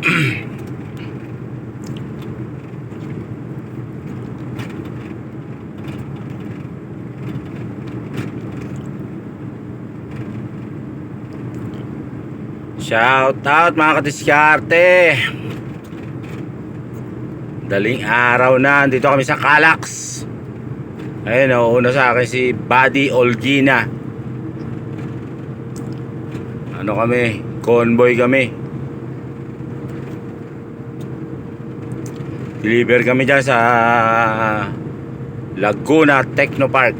Shout out mga kadiskarte. Daling araw na, dito kami sa Calax. Ayun, oh, una sa akin si Buddy Olgina. Ano kami? Convoy kami. Deliver kami dyan sa Laguna Technopark.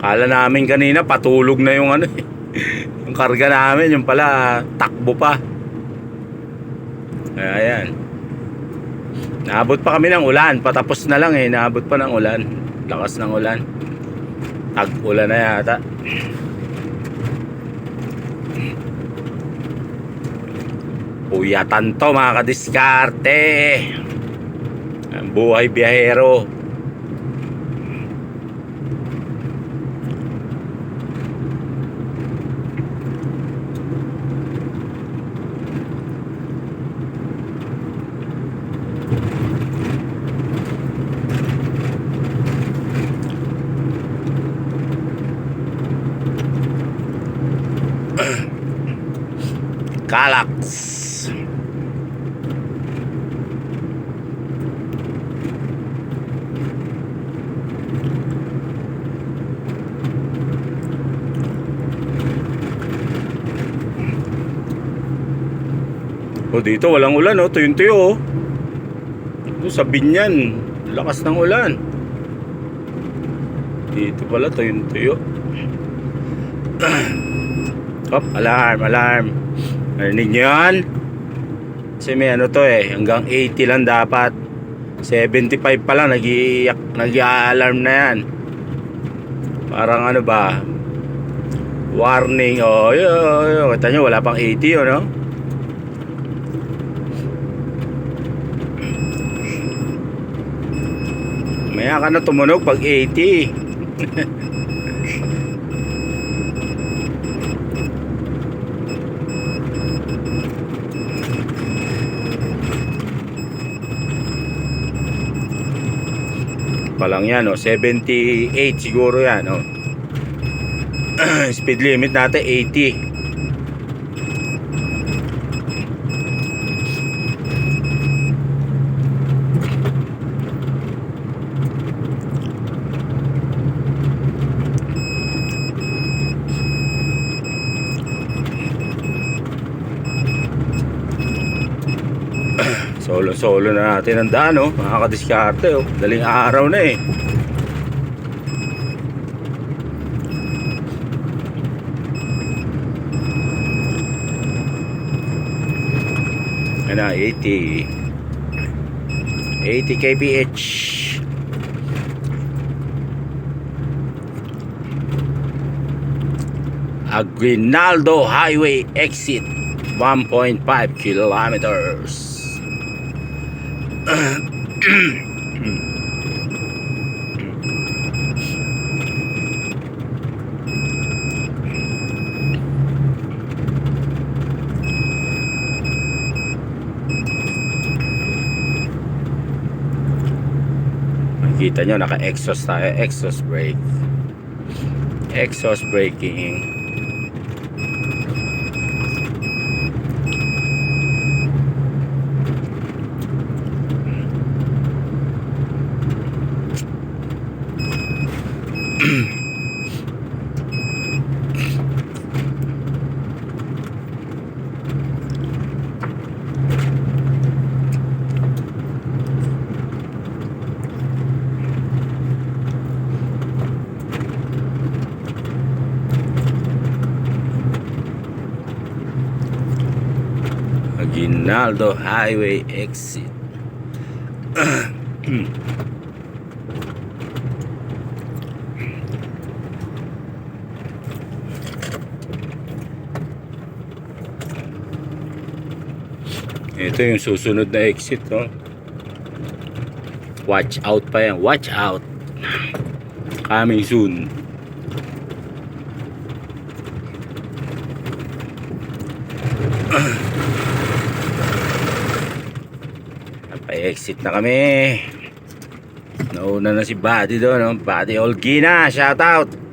Kala namin kanina patulog na yung ano eh. yung karga namin, yung pala takbo pa. Ayan. Naabot pa kami ng ulan, patapos na lang eh, naabot pa ng ulan. Lakas ng ulan. Tag-ulan na yata. Puyatan to mga kadiskarte. Ang buhay biyahero. Calax. O dito walang ulan oh, tuyong-tuyo oh. Doon sa Binyan, lakas ng ulan. Dito pala tuyong-tuyo. Hop, alarm, alarm. Narinig nyo yan? Kasi may ano to eh, hanggang 80 lang dapat. 75 pa lang, nag-i-alarm nag alarm na yan. Parang ano ba? Warning, oh, yun, yun. Kita nyo, wala pang 80, oh, no? Maya ka na tumunog pag 80. pa lang yan, oh. 78 siguro yan, oh. Speed limit natin 80. Solo solo na natin ang daan oh. Mga kadiskarte oh. Daling araw na eh. Na, 80. 80 kph. Aguinaldo Highway exit 1.5 kilometers. Makikita nyo, naka-exhaust tayo. Exhaust brake. Exhaust braking. Aguinaldo Highway exit. Ito yung susunod na exit, no? Watch out pa yan. Watch out. Coming soon. Pa-exit na kami. Nauna na si Buddy doon, no? Buddy Olgina, shout out.